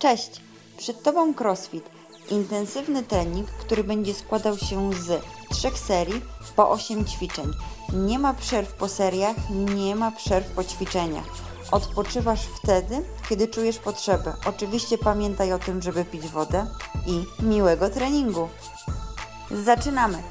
Cześć! Przed Tobą CrossFit. Intensywny trening, który będzie składał się z trzech serii po 8 ćwiczeń. Nie ma przerw po seriach, nie ma przerw po ćwiczeniach. Odpoczywasz wtedy, kiedy czujesz potrzebę. Oczywiście pamiętaj o tym, żeby pić wodę i miłego treningu. Zaczynamy.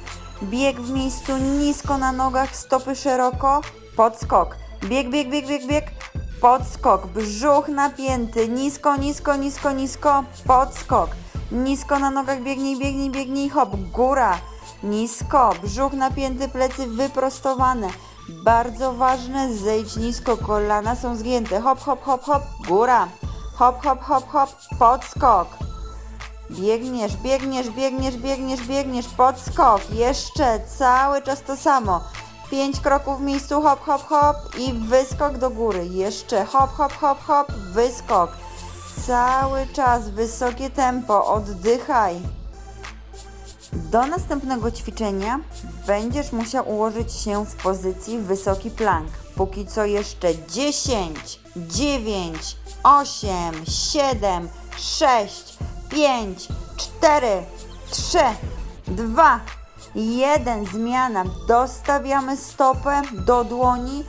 Bieg w miejscu nisko na nogach, stopy szeroko, podskok. Bieg, bieg, bieg, bieg, bieg, podskok. Brzuch napięty, nisko, nisko, nisko, nisko, podskok. Nisko na nogach, biegnij, biegnij, biegnij, hop, góra. Nisko, brzuch napięty, plecy wyprostowane. Bardzo ważne, zejdź nisko, kolana są zgięte. Hop, hop, hop, hop, góra. Hop, hop, hop, hop, podskok. Biegniesz, biegniesz, biegniesz, biegniesz, biegniesz, podskok, jeszcze cały czas to samo. Pięć kroków w miejscu, hop, hop, hop i wyskok do góry. Jeszcze hop, hop, hop, hop, wyskok. Cały czas wysokie tempo, oddychaj. Do następnego ćwiczenia będziesz musiał ułożyć się w pozycji wysoki plank. Póki co jeszcze 10, 9, 8, 7, 6, 5, 4, 3, 2, 1. Zmiana. Dostawiamy stopę do dłoni.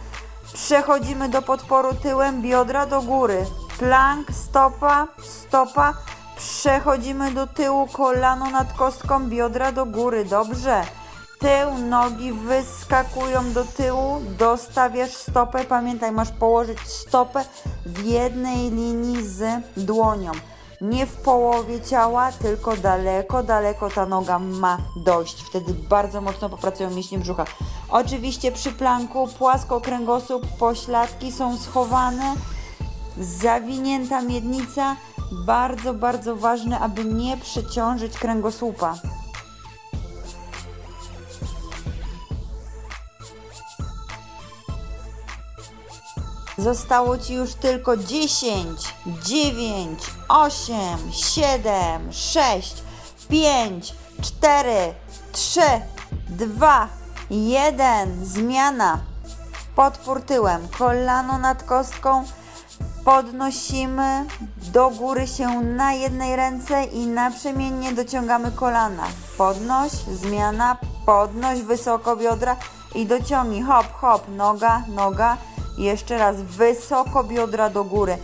Przechodzimy do podporu tyłem, biodra do góry. Plank, stopa, stopa. Przechodzimy do tyłu, kolano nad kostką, biodra do góry. Dobrze. Tył, nogi wyskakują do tyłu, dostawiasz stopę. Pamiętaj, masz położyć stopę w jednej linii z dłonią. Nie w połowie ciała, tylko daleko, daleko ta noga ma dojść. Wtedy bardzo mocno popracują mięśnie brzucha. Oczywiście przy planku płasko kręgosłup, pośladki są schowane, zawinięta miednica. Bardzo, bardzo ważne, aby nie przeciążyć kręgosłupa. Zostało Ci już tylko 10, 9, 8, 7, 6, 5, 4, 3, 2, 1. Zmiana. Podpór tyłem, kolano nad kostką. Podnosimy do góry się na jednej ręce i naprzemiennie dociągamy kolana. Podnoś, zmiana, podnoś wysoko biodra i dociągnij. Hop, hop, noga, noga. Jeszcze raz wysoko biodra do góry.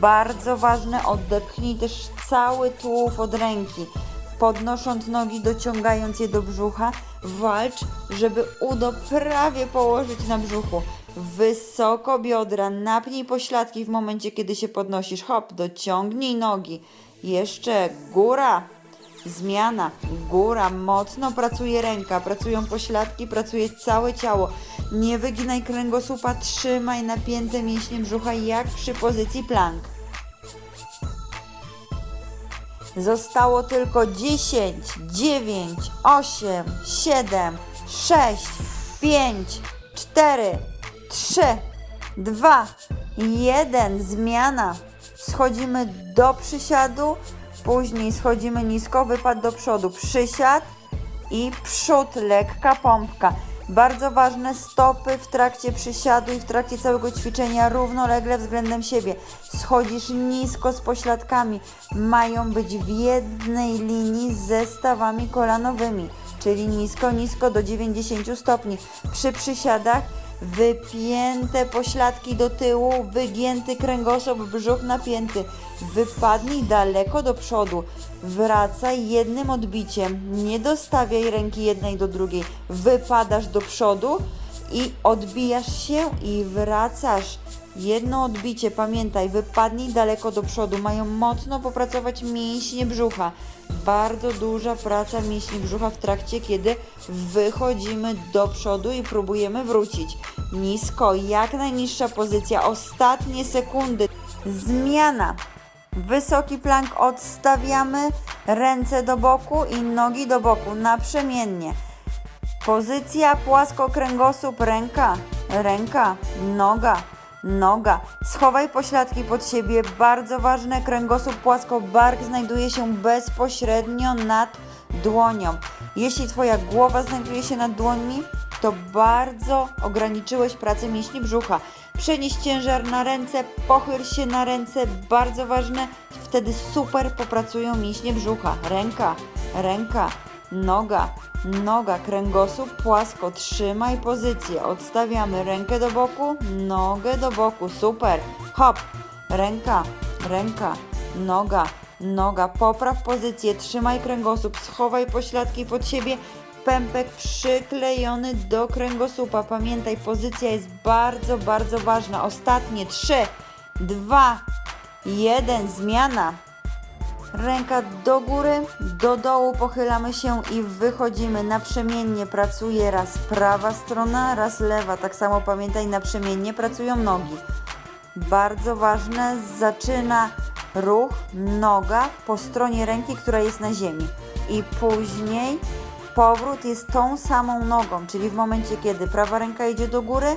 Bardzo ważne, odepchnij też cały tułów od ręki. Podnosząc nogi, dociągając je do brzucha, walcz, żeby udo prawie położyć na brzuchu. Wysoko biodra, napnij pośladki w momencie, kiedy się podnosisz. Hop, dociągnij nogi. Jeszcze góra, Zmiana, góra, mocno pracuje ręka, pracują pośladki, pracuje całe ciało. Nie wyginaj kręgosłupa, trzymaj napięte mięśnie brzucha jak przy pozycji plank. Zostało tylko 10, 9, 8, 7, 6, 5, 4, 3, 2, 1. Zmiana. Schodzimy do przysiadu, później schodzimy nisko, wypad do przodu, przysiad i przód, lekka pompka. Bardzo ważne stopy w trakcie przysiadu i w trakcie całego ćwiczenia równolegle względem siebie. Schodzisz nisko z pośladkami. Mają być w jednej linii z zestawami kolanowymi, czyli nisko, nisko do 90 stopni. Przy przysiadach wypięte pośladki do tyłu, wygięty kręgosłup, brzuch napięty. Wypadnij daleko do przodu. Wracaj jednym odbiciem. Nie dostawiaj ręki jednej do drugiej. Wypadasz do przodu i odbijasz się i wracasz. Jedno odbicie, pamiętaj, wypadnij daleko do przodu. Mają mocno popracować mięśnie brzucha. Bardzo duża praca mięśni brzucha w trakcie, kiedy wychodzimy do przodu i próbujemy wrócić. Nisko, jak najniższa pozycja, ostatnie sekundy. Zmiana. Wysoki plank odstawiamy, ręce do boku i nogi do boku, naprzemiennie. Pozycja płasko kręgosłup, ręka, ręka, noga, noga. Schowaj pośladki pod siebie, bardzo ważne, kręgosłup płasko, bark znajduje się bezpośrednio nad dłonią. Jeśli Twoja głowa znajduje się nad dłońmi, to bardzo ograniczyłeś pracę mięśni brzucha. Przenieś ciężar na ręce, pochyl się na ręce, bardzo ważne. Wtedy super popracują mięśnie brzucha. Ręka, ręka, noga, noga, kręgosłup płasko. Trzymaj pozycję. Odstawiamy rękę do boku, nogę do boku. Super. Hop. Ręka, ręka, noga, noga. Popraw pozycję. Trzymaj kręgosłup. Schowaj pośladki pod siebie. Pępek przyklejony do kręgosłupa. Pamiętaj, pozycja jest bardzo, bardzo ważna. Ostatnie. Trzy, dwa, jeden. Zmiana. Ręka do góry, do dołu pochylamy się i wychodzimy. Naprzemiennie pracuje raz prawa strona, raz lewa. Tak samo pamiętaj, naprzemiennie pracują nogi. Bardzo ważne, zaczyna ruch noga po stronie ręki, która jest na ziemi. I później powrót jest tą samą nogą, czyli w momencie, kiedy prawa ręka idzie do góry,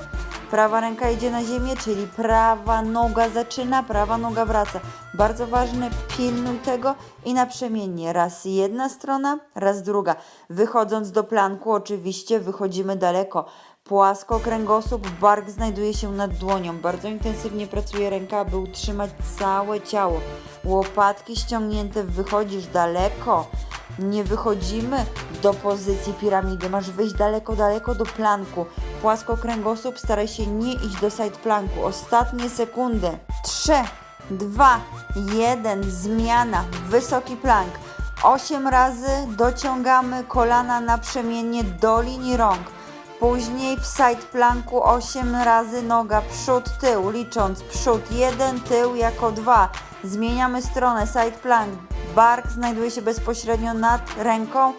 prawa ręka idzie na ziemię, czyli prawa noga zaczyna, prawa noga wraca. Bardzo ważne, pilnuj tego i naprzemiennie. Raz jedna strona, raz druga. Wychodząc do planku, oczywiście wychodzimy daleko. Płasko kręgosłup, bark znajduje się nad dłonią. Bardzo intensywnie pracuje ręka, aby utrzymać całe ciało. Łopatki ściągnięte, wychodzisz daleko. Nie wychodzimy do pozycji piramidy. Masz wyjść daleko, daleko do planku. Płasko kręgosłup, staraj się nie iść do side planku. Ostatnie sekundy. 3, 2, 1, zmiana. Wysoki plank. 8 razy dociągamy kolana naprzemiennie do linii rąk. Później w side planku 8 razy noga przód, tył, licząc przód 1, tył jako 2. Zmieniamy stronę, side plank. Bark znajduje się bezpośrednio nad ręką.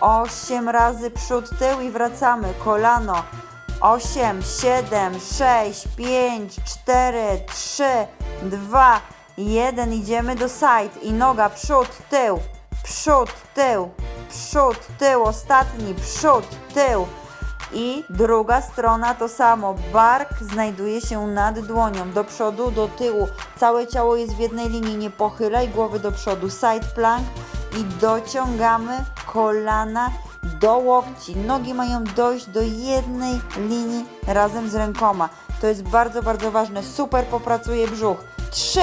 8 razy przód, tył i wracamy. Kolano. 8, 7, 6, 5, 4, 3, 2, 1. Idziemy do side i noga przód, tył, przód, tył, przód, tył. Ostatni przód, tył. I druga strona to samo. Bark znajduje się nad dłonią, do przodu, do tyłu. Całe ciało jest w jednej linii. Nie pochylaj głowy do przodu. Side plank i dociągamy kolana do łokci. Nogi mają dojść do jednej linii razem z rękoma. To jest bardzo, bardzo ważne. Super popracuje brzuch. 3,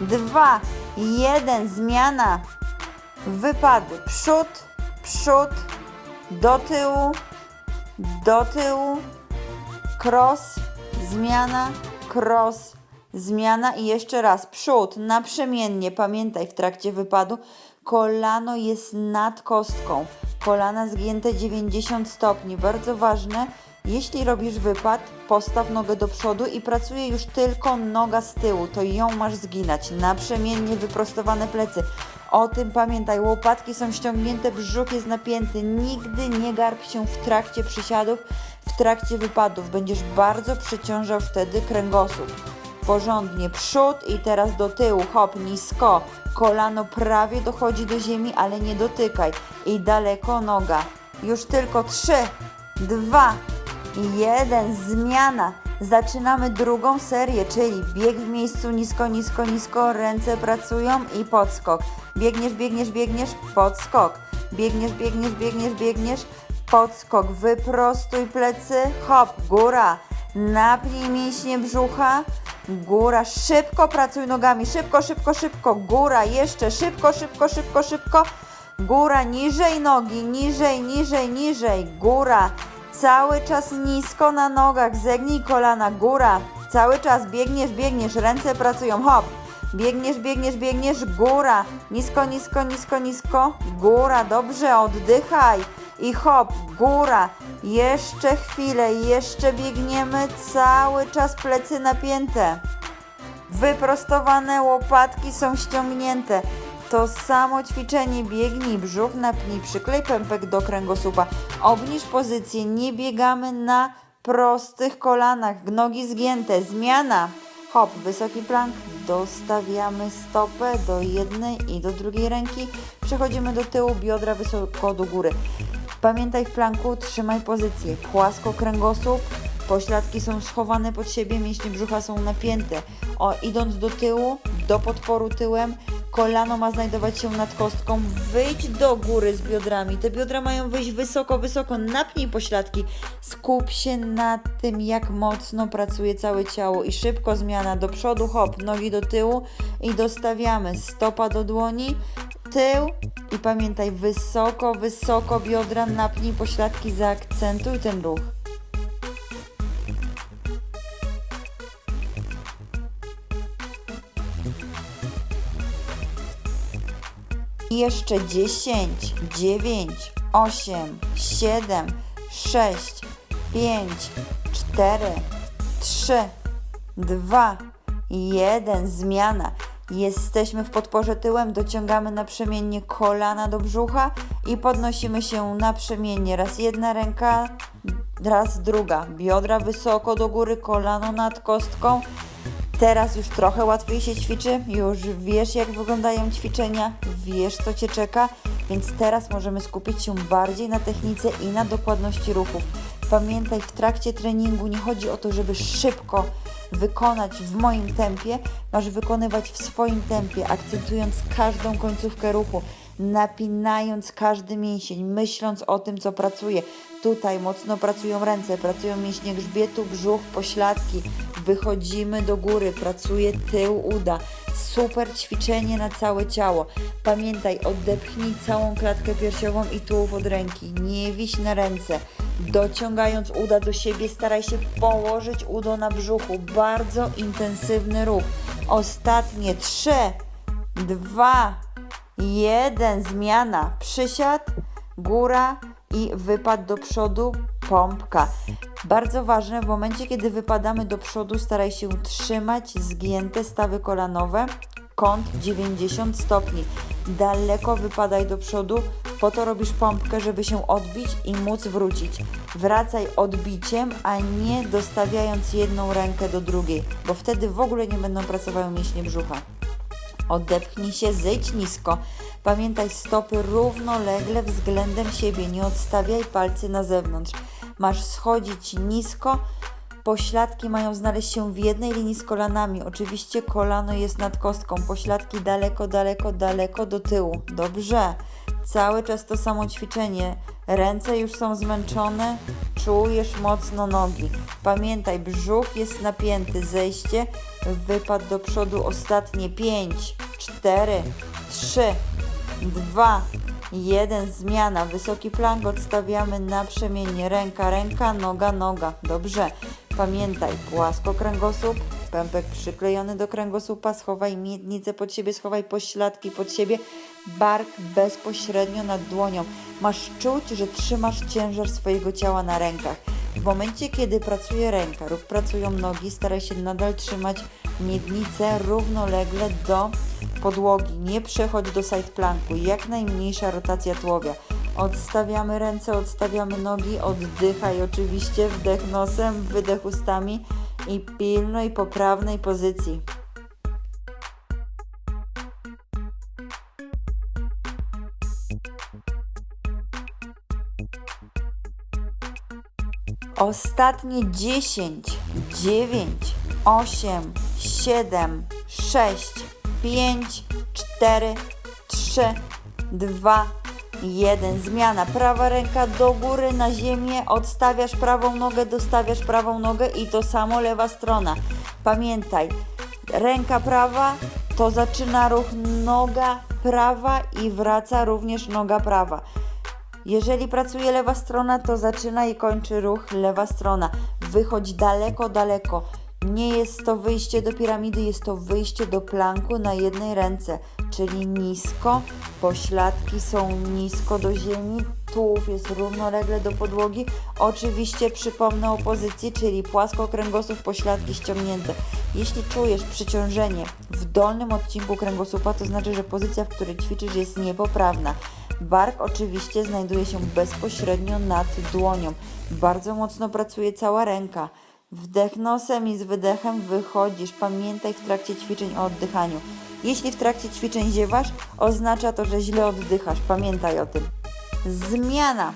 2, 1. Zmiana. Wypady. Przód, przód, do tyłu, do tyłu, cross, zmiana, cross, zmiana i jeszcze raz przód, naprzemiennie. Pamiętaj w trakcie wypadu, kolano jest nad kostką, kolana zgięte 90 stopni. Bardzo ważne, jeśli robisz wypad, postaw nogę do przodu i pracuje już tylko noga z tyłu, to ją masz zginać. Naprzemiennie wyprostowane plecy. O tym pamiętaj, łopatki są ściągnięte, brzuch jest napięty. Nigdy nie garb się w trakcie przysiadów, w trakcie wypadów. Będziesz bardzo przeciążał wtedy kręgosłup. Porządnie przód i teraz do tyłu, hop, nisko. Kolano prawie dochodzi do ziemi, ale nie dotykaj. I daleko noga. Już tylko trzy, dwa, jeden, zmiana. Zaczynamy drugą serię, czyli bieg w miejscu nisko, nisko, nisko, ręce pracują i podskok. Biegniesz, biegniesz, biegniesz, podskok. Biegniesz, biegniesz, biegniesz, biegniesz, podskok. Wyprostuj plecy, hop, góra. Napnij mięśnie brzucha, góra. Szybko pracuj nogami, szybko, szybko, szybko. Góra, jeszcze szybko, szybko, szybko, szybko. Góra, niżej nogi, niżej, niżej, niżej. Góra. Cały czas nisko na nogach, zegnij kolana, góra. Cały czas biegniesz, biegniesz, ręce pracują, hop. Biegniesz, biegniesz, biegniesz, góra. Nisko, nisko, nisko, nisko, góra. Dobrze, oddychaj. I hop, góra. Jeszcze chwilę, jeszcze biegniemy, cały czas plecy napięte. Wyprostowane łopatki są ściągnięte. To samo ćwiczenie biegnij, brzuch napnij, przyklej pępek do kręgosłupa. Obniż pozycję, nie biegamy na prostych kolanach, nogi zgięte, zmiana. Hop, wysoki plank, dostawiamy stopę do jednej i do drugiej ręki. Przechodzimy do tyłu, biodra wysoko do góry. Pamiętaj w planku, trzymaj pozycję. Płasko kręgosłup, pośladki są schowane pod siebie, mięśnie brzucha są napięte. O, idąc do tyłu, do podporu tyłem, kolano ma znajdować się nad kostką, wyjdź do góry z biodrami, te biodra mają wyjść wysoko, wysoko, napnij pośladki, skup się na tym, jak mocno pracuje całe ciało. I szybko zmiana. Do przodu, hop, nogi do tyłu. I dostawiamy stopa do dłoni, tył. I pamiętaj, wysoko, wysoko biodra, napnij pośladki, zaakcentuj ten ruch. Jeszcze 10, 9, 8, 7, 6, 5, 4, 3, 2, 1. Zmiana. Jesteśmy w podporze tyłem, dociągamy naprzemiennie kolana do brzucha i podnosimy się naprzemiennie. Raz jedna ręka, raz druga. Biodra wysoko do góry, kolano nad kostką. Teraz już trochę łatwiej się ćwiczy, już wiesz jak wyglądają ćwiczenia, wiesz co Cię czeka, więc teraz możemy skupić się bardziej na technice i na dokładności ruchów. Pamiętaj, w trakcie treningu nie chodzi o to, żeby szybko wykonać w moim tempie, masz wykonywać w swoim tempie, akcentując każdą końcówkę ruchu, napinając każdy mięsień, myśląc o tym, co pracuje. Tutaj mocno pracują ręce, pracują mięśnie grzbietu, brzuch, pośladki. Wychodzimy do góry, pracuje tył uda. Super ćwiczenie na całe ciało. Pamiętaj, odepchnij całą klatkę piersiową i tułów od ręki. Nie wiś na ręce. Dociągając uda do siebie, staraj się położyć udo na brzuchu. Bardzo intensywny ruch. Ostatnie trzy, dwa, jeden. Zmiana. Przysiad, góra i wypad do przodu, pompka. Bardzo ważne, w momencie kiedy wypadamy do przodu, staraj się trzymać zgięte stawy kolanowe, kąt 90 stopni. Daleko wypadaj do przodu, po to robisz pompkę, żeby się odbić i móc wrócić. Wracaj odbiciem, a nie dostawiając jedną rękę do drugiej, bo wtedy w ogóle nie będą pracowały mięśnie brzucha. Odepchnij się, zejdź nisko. Pamiętaj stopy równolegle względem siebie, nie odstawiaj palcy na zewnątrz. Masz schodzić nisko, pośladki mają znaleźć się w jednej linii z kolanami. Oczywiście kolano jest nad kostką, pośladki daleko, daleko, daleko do tyłu. Dobrze. Cały czas to samo ćwiczenie. Ręce już są zmęczone, czujesz mocno nogi. Pamiętaj, brzuch jest napięty, zejście, wypad do przodu, ostatnie 5, 4, 3, 2, 1, zmiana. Wysoki plank odstawiamy naprzemiennie. Ręka, ręka, noga, noga. Dobrze. Pamiętaj, płasko kręgosłup, pępek przyklejony do kręgosłupa, schowaj miednicę pod siebie, schowaj pośladki pod siebie, bark bezpośrednio nad dłonią. Masz czuć, że trzymasz ciężar swojego ciała na rękach. W momencie, kiedy pracuje ręka lub pracują nogi, staraj się nadal trzymać miednicę równolegle do podłogi. Nie przechodź do side planku. Jak najmniejsza rotacja tułowia. Odstawiamy ręce, odstawiamy nogi, oddychaj oczywiście, wdech nosem, wydech ustami i pilnej, poprawnej pozycji. Ostatnie 10, 9, 8, 7, 6, 5, 4, 3, 2, 1. Zmiana. Prawa ręka do góry na ziemię, odstawiasz prawą nogę, dostawiasz prawą nogę i to samo lewa strona. Pamiętaj, ręka prawa to zaczyna ruch noga prawa i wraca również noga prawa. Jeżeli pracuje lewa strona, to zaczyna i kończy ruch lewa strona. Wychodź daleko, daleko. Nie jest to wyjście do piramidy, jest to wyjście do planku na jednej ręce, czyli nisko, pośladki są nisko do ziemi, tułów jest równolegle do podłogi. Oczywiście przypomnę o pozycji, czyli płasko kręgosłup, pośladki ściągnięte. Jeśli czujesz przyciążenie w dolnym odcinku kręgosłupa, to znaczy, że pozycja, w której ćwiczysz jest niepoprawna. Bark oczywiście znajduje się bezpośrednio nad dłonią. Bardzo mocno pracuje cała ręka. Wdech nosem i z wydechem wychodzisz. Pamiętaj w trakcie ćwiczeń o oddychaniu. Jeśli w trakcie ćwiczeń ziewasz, oznacza to, że źle oddychasz. Pamiętaj o tym. Zmiana.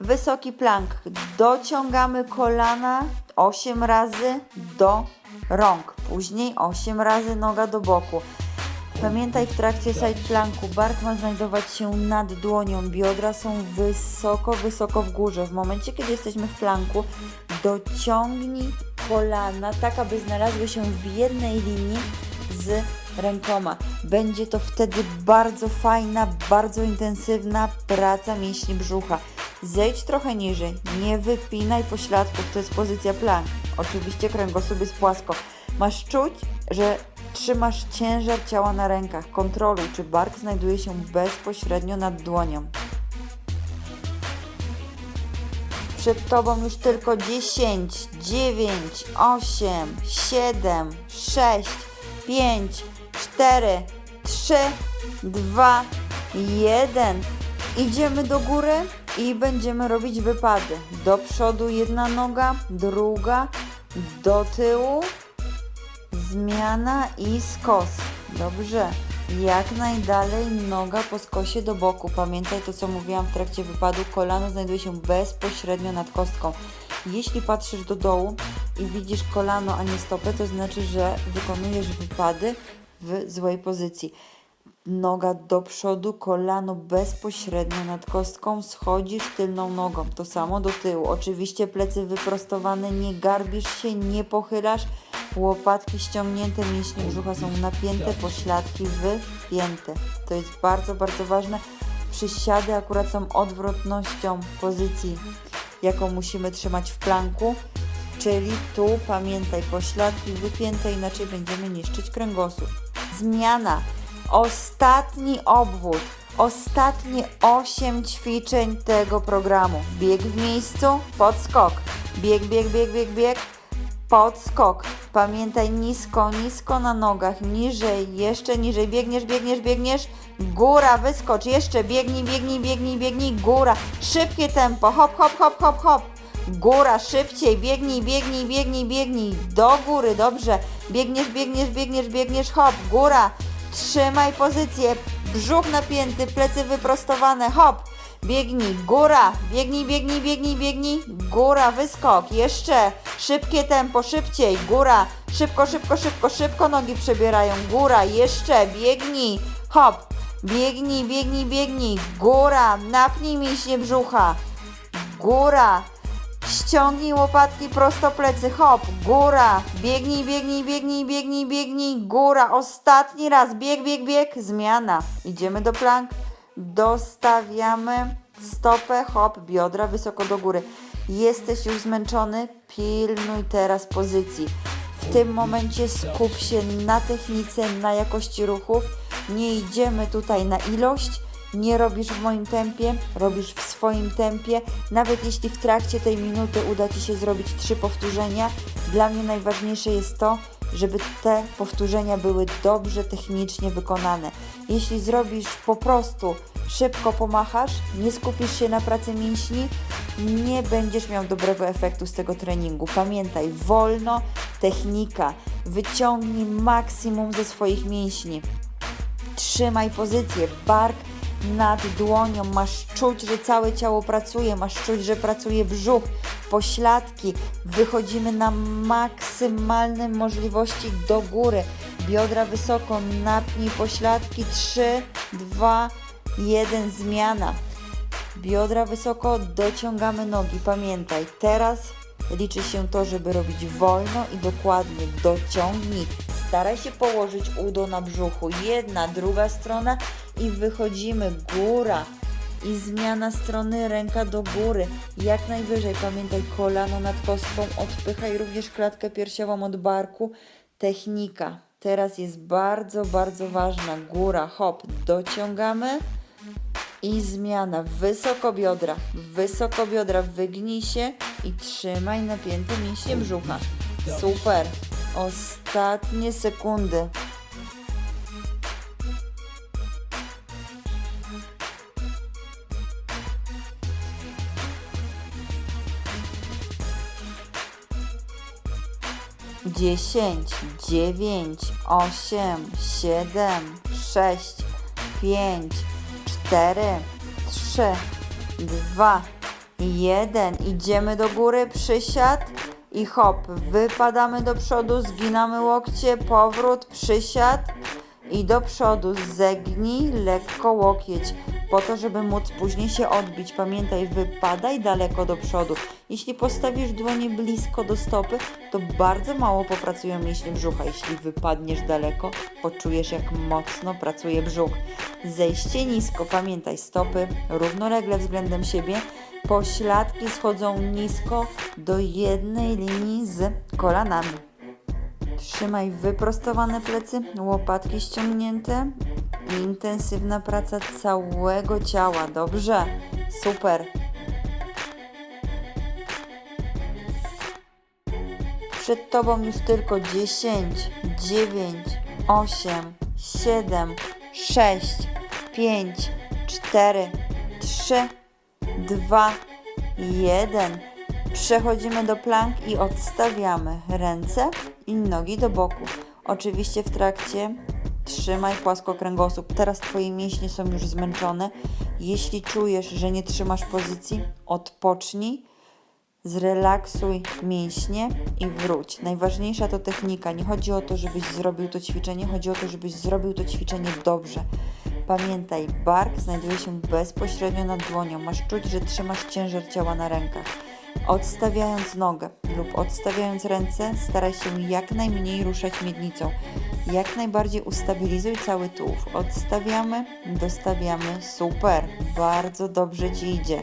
Wysoki plank. Dociągamy kolana 8 razy do rąk. Później 8 razy noga do boku. Pamiętaj w trakcie side planku bark ma znajdować się nad dłonią, biodra są wysoko, wysoko w górze. W momencie, kiedy jesteśmy w planku, dociągnij kolana tak, aby znalazły się w jednej linii z rękoma. Będzie to wtedy bardzo fajna, bardzo intensywna praca mięśni brzucha. Zejdź trochę niżej, nie wypinaj pośladków, to jest pozycja plank. Oczywiście kręgosłup jest płasko. Masz czuć, że trzymasz ciężar ciała na rękach. Kontroluj, czy bark znajduje się bezpośrednio nad dłonią. Przed Tobą już tylko 10, 9, 8, 7, 6, 5, 4, 3, 2, 1. Idziemy do góry i będziemy robić wypady. Do przodu jedna noga, druga, do tyłu, zmiana i skos. Dobrze. Jak najdalej noga po skosie do boku. Pamiętaj to, co mówiłam w trakcie wypadu. Kolano znajduje się bezpośrednio nad kostką. Jeśli patrzysz do dołu i widzisz kolano, a nie stopę, to znaczy, że wykonujesz wypady w złej pozycji. Noga do przodu, kolano bezpośrednio nad kostką, schodzisz tylną nogą. To samo do tyłu. Oczywiście plecy wyprostowane, nie garbisz się, nie pochylasz. Łopatki ściągnięte, mięśnie brzucha są napięte, pośladki wypięte. To jest bardzo, bardzo ważne. Przysiady akurat są odwrotnością pozycji, jaką musimy trzymać w planku. Czyli tu pamiętaj, pośladki wypięte, inaczej będziemy niszczyć kręgosłup. Zmiana. Ostatni obwód. Ostatnie 8 ćwiczeń tego programu. Bieg w miejscu, podskok. Bieg, bieg, bieg, bieg, bieg. Podskok. Pamiętaj nisko, nisko na nogach, niżej, jeszcze niżej. Biegniesz, biegniesz, biegniesz. Góra, wyskocz. Jeszcze biegnij, biegnij, biegnij, biegnij. Góra. Szybkie tempo. Hop, hop, hop, hop, hop. Góra, szybciej, biegnij, biegnij, biegnij, biegnij, do góry, dobrze, biegniesz, biegniesz, biegniesz, biegniesz, hop, góra, trzymaj pozycję, brzuch napięty, plecy wyprostowane, hop, biegnij, góra, biegnij, biegnij, biegnij, biegnij, góra, wyskok, jeszcze, szybkie tempo, szybciej, góra, szybko, szybko, szybko, szybko nogi przebierają, góra, jeszcze, biegnij, hop, biegnij, biegnij, biegnij, góra, napnij mięśnie brzucha, góra, Ściągnij łopatki prosto plecy, hop, góra, biegnij, biegnij, biegnij, biegnij, biegnij, góra, ostatni raz, bieg, bieg, bieg, zmiana. Idziemy do plank, dostawiamy stopę, hop, biodra wysoko do góry. Jesteś już zmęczony, pilnuj teraz pozycji. W tym momencie skup się na technice, na jakości ruchów. Nie idziemy tutaj na ilość, nie robisz w moim tempie, robisz w swoim tempie. Nawet jeśli w trakcie tej minuty uda Ci się zrobić trzy powtórzenia, dla mnie najważniejsze jest to, żeby te powtórzenia były dobrze technicznie wykonane. Jeśli zrobisz po prostu szybko pomachasz, nie skupisz się na pracy mięśni, nie będziesz miał dobrego efektu z tego treningu. Pamiętaj, wolno, technika, wyciągnij maksimum ze swoich mięśni. Trzymaj pozycję, bark nad dłonią, masz czuć, że całe ciało pracuje, masz czuć, że pracuje brzuch, pośladki. Wychodzimy na maksymalne możliwości do góry. Biodra wysoko, napnij pośladki. 3, 2, 1, zmiana. Biodra wysoko, dociągamy nogi. Pamiętaj, teraz liczy się to, żeby robić wolno i dokładnie. Dociągnij. Staraj się położyć udo na brzuchu. Jedna, druga strona i wychodzimy. Góra. I zmiana strony, ręka do góry. Jak najwyżej. Pamiętaj, kolano nad kostką. Odpychaj również klatkę piersiową od barku. Technika. Teraz jest bardzo, bardzo ważna. Góra, hop. Dociągamy. I zmiana. Wysoko biodra. Wysoko biodra. Wygnij się i trzymaj napięte mięśnie brzucha. Super. Ostatnie sekundy. Dziesięć, dziewięć, osiem, siedem, sześć, pięć, cztery, trzy, dwa, jeden. Idziemy do góry, przysiad i hop. Wypadamy do przodu, zginamy łokcie, powrót, przysiad I do przodu zegnij lekko łokieć, po to, żeby móc później się odbić. Pamiętaj, wypadaj daleko do przodu. Jeśli postawisz dłonie blisko do stopy, to bardzo mało popracują mięśnie brzucha. Jeśli wypadniesz daleko, poczujesz jak mocno pracuje brzuch. Zejście nisko, pamiętaj, stopy równolegle względem siebie. Pośladki schodzą nisko do jednej linii z kolanami. Trzymaj wyprostowane plecy, łopatki ściągnięte. Intensywna praca całego ciała. Dobrze, super. Przed tobą już tylko 10, 9, 8, 7, 6, 5, 4, 3, 2, 1. Przechodzimy do plank i odstawiamy ręce i nogi do boku. Oczywiście w trakcie trzymaj płasko kręgosłup. Teraz Twoje mięśnie są już zmęczone. Jeśli czujesz, że nie trzymasz pozycji, odpocznij, zrelaksuj mięśnie i wróć. Najważniejsza to technika. Nie chodzi o to, żebyś zrobił to ćwiczenie, chodzi o to, żebyś zrobił to ćwiczenie dobrze. Pamiętaj, bark znajduje się bezpośrednio nad dłonią. Masz czuć, że trzymasz ciężar ciała na rękach. Odstawiając nogę lub odstawiając ręce, staraj się jak najmniej ruszać miednicą. Jak najbardziej ustabilizuj cały tułów. Odstawiamy, dostawiamy. Super, bardzo dobrze Ci idzie.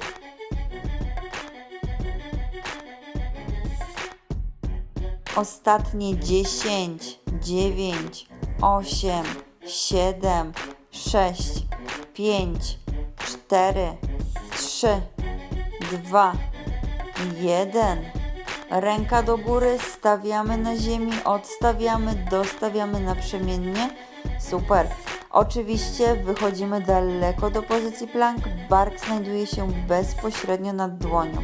Ostatnie 10, 9, 8, 7, 6, 5, 4, 3, 2, 1. Ręka do góry, stawiamy na ziemi, odstawiamy, dostawiamy naprzemiennie. Super. Oczywiście wychodzimy daleko do pozycji plank. Bark znajduje się bezpośrednio nad dłonią.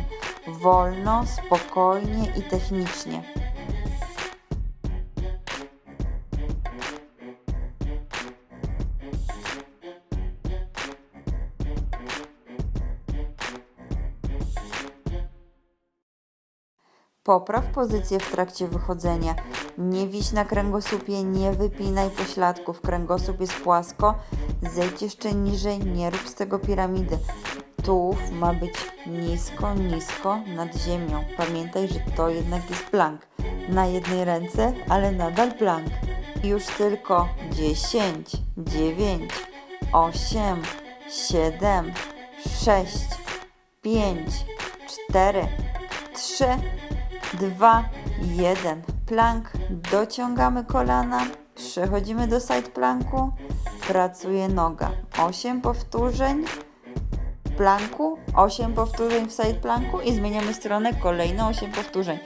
Wolno, spokojnie i technicznie. Popraw pozycję w trakcie wychodzenia. Nie wiś na kręgosłupie, nie wypinaj pośladków. Kręgosłup jest płasko. Zejdź jeszcze niżej, nie rób z tego piramidy. Tułów ma być nisko, nisko nad ziemią. Pamiętaj, że to jednak jest plank. Na jednej ręce, ale nadal plank. Już tylko 10, 9, 8, 7, 6, 5, 4, 3, 2, 1. Plank, dociągamy kolana, przechodzimy do side planku, pracuje noga. 8 powtórzeń planku, 8 powtórzeń w side planku i zmieniamy stronę, kolejne 8 powtórzeń.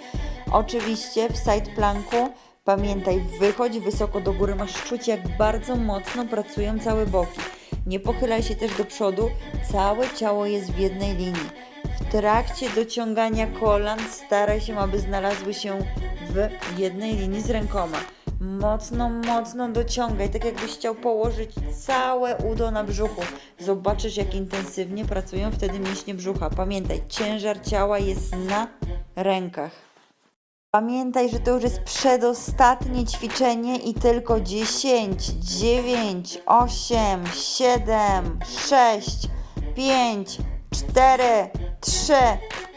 Oczywiście w side planku pamiętaj, wychodź wysoko do góry, masz czuć jak bardzo mocno pracują całe boki. Nie pochylaj się też do przodu, całe ciało jest w jednej linii. Trakcie dociągania kolan staraj się, aby znalazły się w jednej linii z rękoma. Mocno, mocno dociągaj, tak jakbyś chciał położyć całe udo na brzuchu. Zobaczysz, jak intensywnie pracują wtedy mięśnie brzucha. Pamiętaj, ciężar ciała jest na rękach. Pamiętaj, że to już jest przedostatnie ćwiczenie i tylko 10, 9, 8, 7, 6, 5, 4, 3,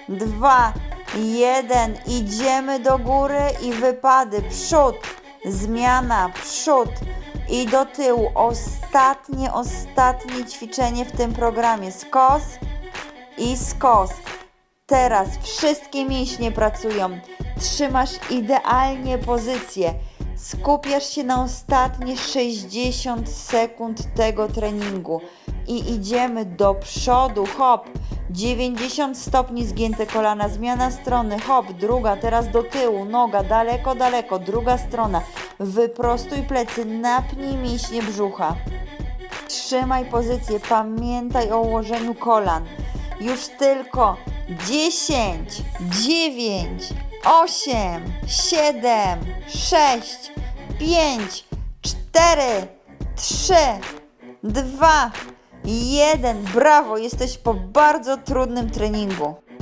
2, 1. Idziemy do góry i wypady. Przód, zmiana, przód i do tyłu. Ostatnie, ostatnie ćwiczenie w tym programie. Skos i skos. Teraz wszystkie mięśnie pracują. Trzymasz idealnie pozycję. Skupiasz się na ostatnie 60 sekund tego treningu i idziemy do przodu. Hop, 90 stopni zgięte kolana, zmiana strony. Hop, druga, teraz do tyłu, noga daleko, daleko, druga strona. Wyprostuj plecy, napnij mięśnie brzucha. Trzymaj pozycję, pamiętaj o ułożeniu kolan. Już tylko 10, 9, 8, 7, 6, 5, 4, 3, 2, 1. Brawo, jesteś po bardzo trudnym treningu.